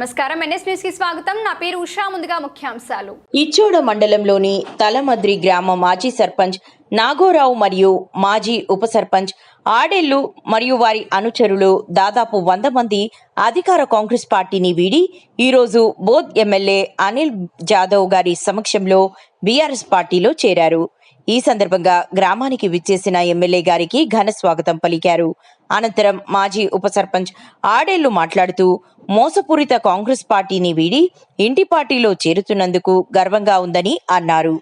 నమస్కారం. ఎన్ఎస్ న్యూస్కి స్వాగతం. నా పేరు ఉషా. ముందుగా ముఖ్యాంశాలు. ఇచ్చోడ మండలంలోని తలమద్రి గ్రామ మాజీ సర్పంచ్ నాగోరావు మరియు మాజీ ఉప సర్పంచ్ ఆడెల్లు మరియు వారి అనుచరులు దాదాపు వంద మంది అధికార కాంగ్రెస్ పార్టీని వీడి ఈరోజు బోధ్ ఎమ్మెల్యే అనిల్ జాదవ్ గారి సమక్షంలో బీఆర్ఎస్ పార్టీలో చేరారు. ఈ సందర్భంగా గ్రామానికి విచ్చేసిన ఎమ్మెల్యే గారికి ఘన స్వాగతం పలికారు. అనంతరం మాజీ ఉప సర్పంచ్ ఆడేళ్ళు మాట్లాడుతూ మోసపూరిత కాంగ్రెస్ పార్టీని వీడి ఇంటి పార్టీలో చేరుతున్నందుకు గర్వంగా ఉందని అన్నారు.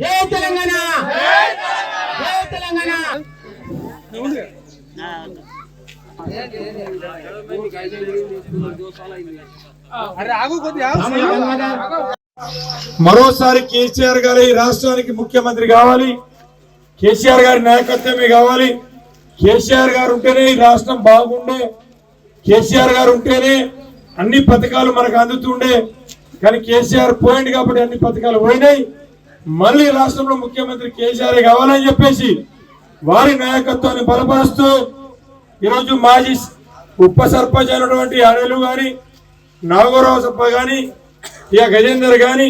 జై తెలంగాణ! తెలంగాణ. మరోసారి కేసీఆర్ గారు ఈ రాష్ట్రానికి ముఖ్యమంత్రి కావాలి. కేసీఆర్ గారి నాయకత్వమే కావాలి. కేసీఆర్ గారు ఉంటేనే ఈ రాష్ట్రం బాగుండే. కేసీఆర్ గారు ఉంటేనే అన్ని పథకాలు మనకు అందుతుండే. కానీ కేసీఆర్ పోయింది కాబట్టి అన్ని పథకాలు పోయినాయి. మళ్ళీ రాష్ట్రంలో ముఖ్యమంత్రి కేసీఆర్ కావాలని చెప్పేసి వారి నాయకత్వాన్ని బలపరుస్తూ ఈరోజు మాజీ ఉప సర్పంచ్ అయినటువంటి అడలు గాని నాగోరావు సప్ప గాని ఇక గజేందర్ గాని